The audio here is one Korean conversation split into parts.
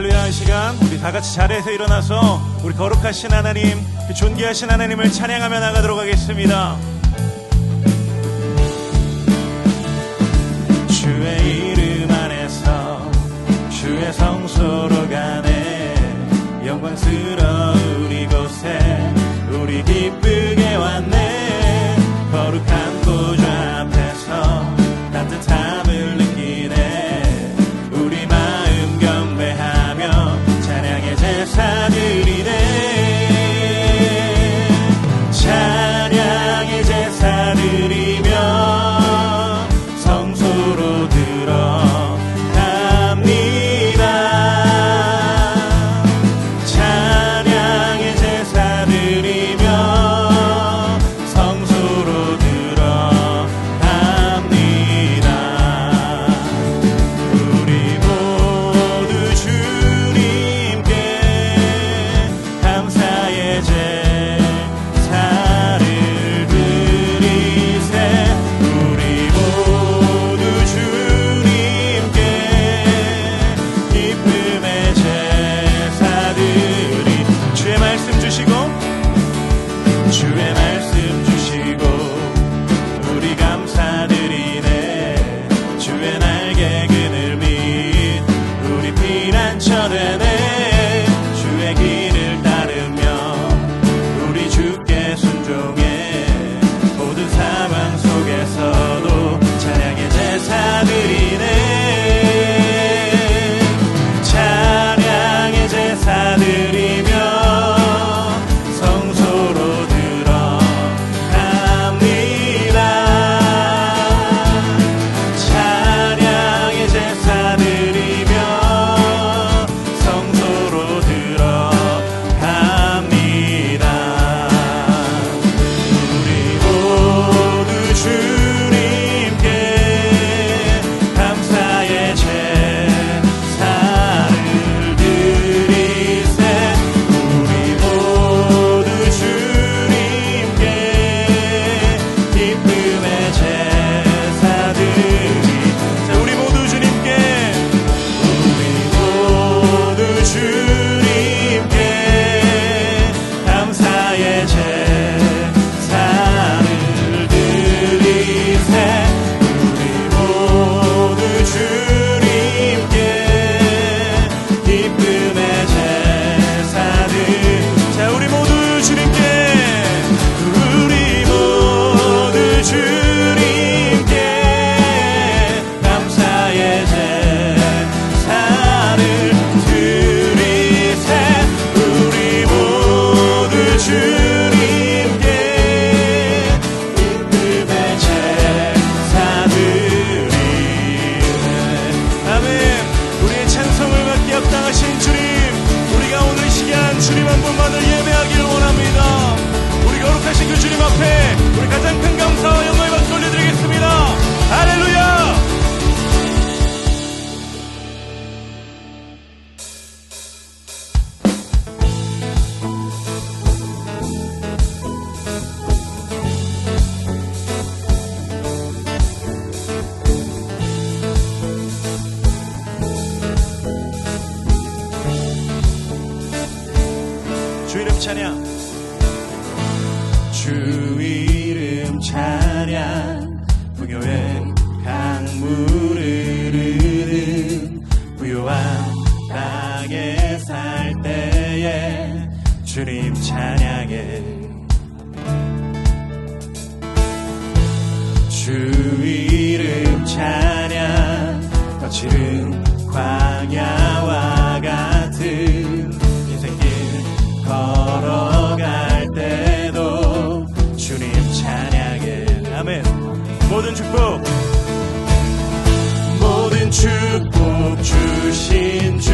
할렐루야 이 시간 우리 다 같이 자리에서 일어나서 우리 거룩하신 하나님 그 존귀하신 하나님을 찬양하며 나가도록 하겠습니다. 주의 이름 안에서 주의 성소로 가네 영광스러운 이곳에 우리 기쁘게 왔네. 거룩한 찬양해. 주 이름 찬양 거칠은 광야와 같은 인생길 걸어갈 때도 주님 찬양해. 아멘. 모든 축복. 모든 축복 주신 주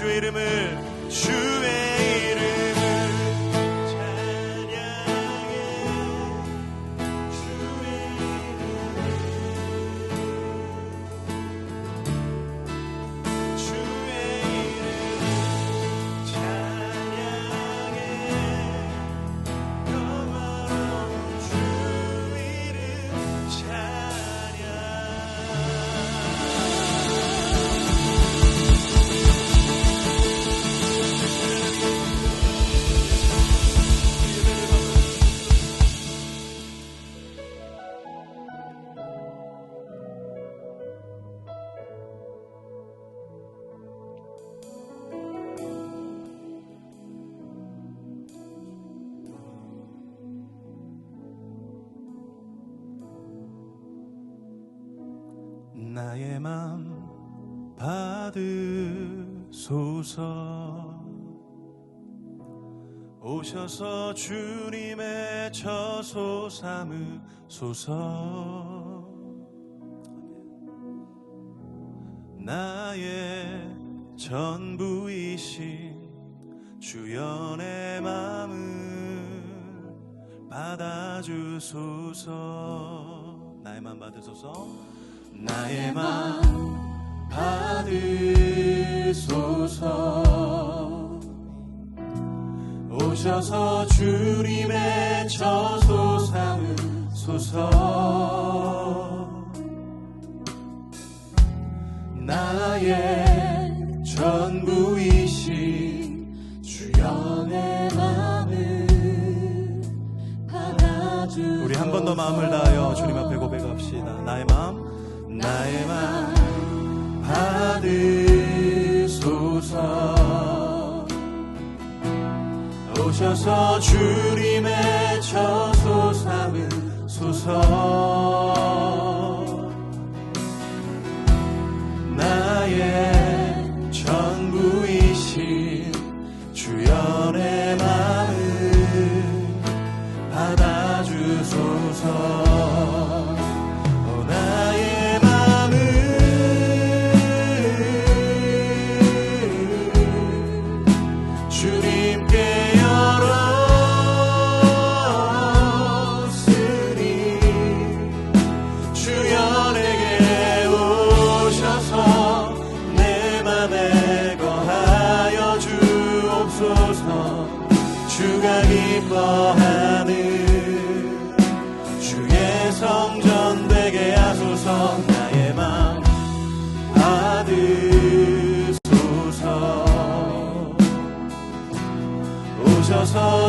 주의 이름을 주의 오셔서. 오셔서 주님의 처소 삼으소서. 나의 전부이신 주연의 마음을 받아주소서. 나의 맘 받으소서. 나의 맘 받으소서. 오셔서 주님의 저소 삼으소서. 나의 전부이신 주연의 마음을 받아주 우리 한 번 더 마음을 다하여 주님 앞에 고백합시다. 나의 마음 나의 마음. 받으소서. 오셔서 주님의 저소 삼으소서.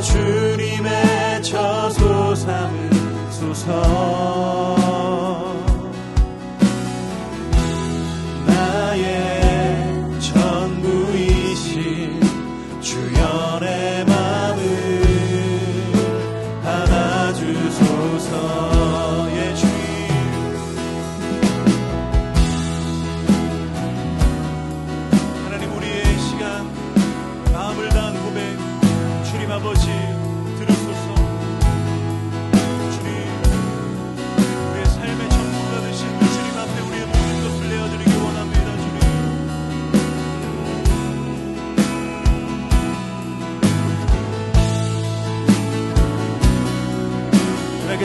주님의 처소 삼소서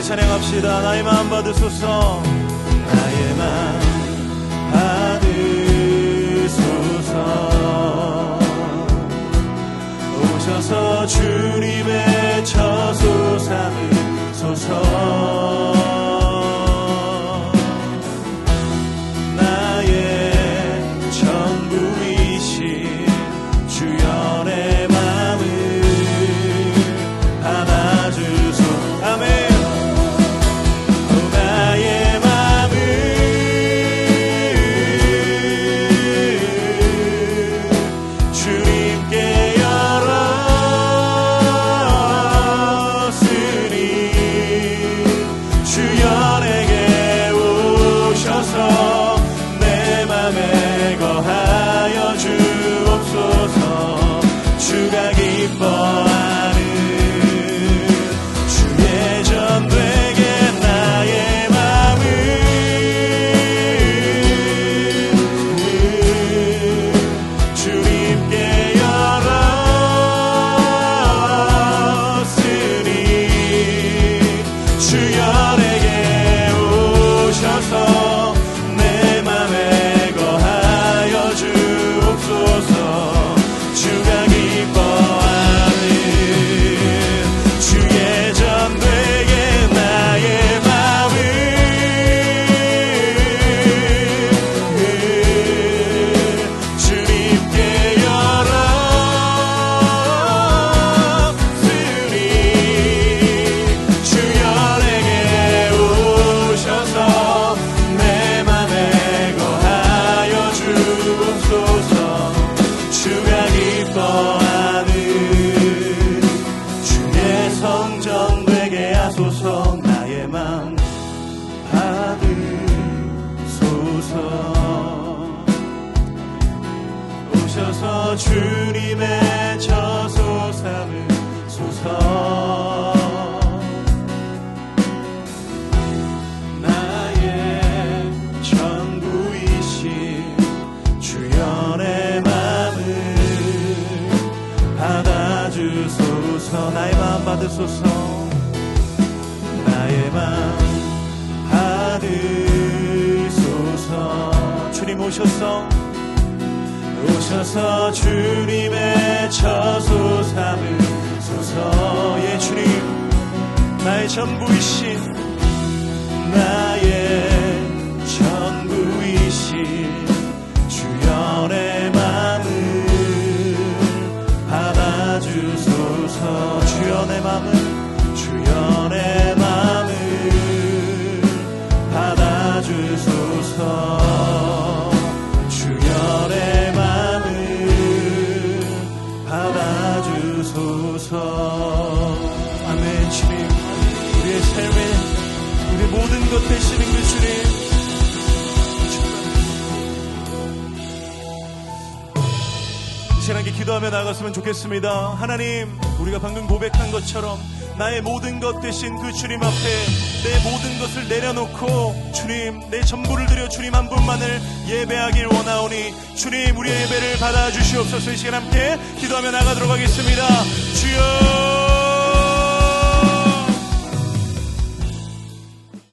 찬양합시다. 나의 마음 받으소서. 나의 마음 받으소서. 오셔서 주님의 주셔서 나의 마음 받으소서. 나의 마음 받으소서. 주님 오셔서 오셔서 주님의 저소삼을 소서의 예, 주님 나의 전부이신 우리 것 되시는 그 주님 이 시간에 기도하며 나갔으면 좋겠습니다. 하나님, 우리가 방금 고백한 것처럼 나의 모든 것 되신 그 주님 앞에 내 모든 것을 내려놓고 주님, 내 전부를 드려 주님 한 분만을 예배하길 원하오니 주님, 우리의 예배를 받아주시옵소서 이 시간 함께 기도하며 나가도록 하겠습니다. 주여!